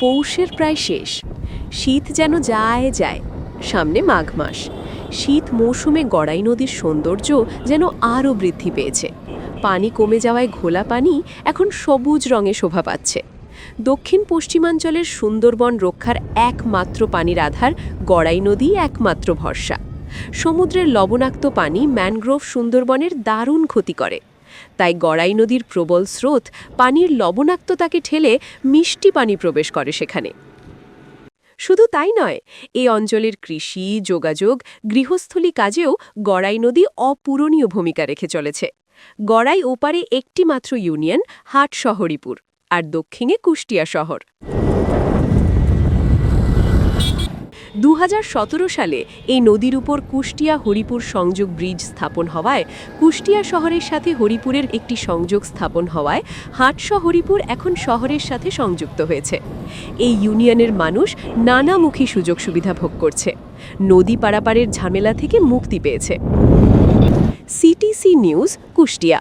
পৌষের প্রায় শেষ। শীত যেন যায় যায়, সামনে মাঘ মাস। শীত মৌসুমে গড়াই নদীর সৌন্দর্য যেন আরও বৃদ্ধি পেয়েছে। পানি কমে যাওয়ায় ঘোলা পানি এখন সবুজ রঙে শোভা পাচ্ছে। দক্ষিণ পশ্চিমাঞ্চলের সুন্দরবন রক্ষার একমাত্র পানির আধার গড়াই নদী একমাত্র ভরসা। সমুদ্রের লবণাক্ত পানি ম্যানগ্রোভ সুন্দরবনের দারুণ ক্ষতি করে। তাই গড়াই নদীর প্রবল স্রোত, পানির লবণাক্ততাকে ঠেলে মিষ্টি পানি প্রবেশ করে সেখানে। শুধু তাই নয় এই অঞ্চলের কৃষি, যোগাযোগ, গৃহস্থলী কাজেও গড়াই নদী অপূরণীয় ভূমিকা রেখে চলেছে। গড়াই ওপারে একটি মাত্র ইউনিয়ন হাট শহরীপুর আর দক্ষিণে কুষ্টিয়া শহর। সালে এই নদীর উপর কুষ্টিয়া হরিপুর সংযোগ ব্রিজ স্থাপন হওয়ায়, কুষ্টিয়া শহরের সাথে হরিপুরের একটি সংযোগ স্থাপন হওয়ায় হাটশো হরিপুর এখন শহরের সাথে সংযুক্ত হয়েছে। এই ইউনিয়নের মানুষ নানামুখী সুযোগ সুবিধা ভোগ করছে। নদী পারাপারের ঝামেলা থেকে মুক্তি পেয়েছে। CTC news, Kushtia.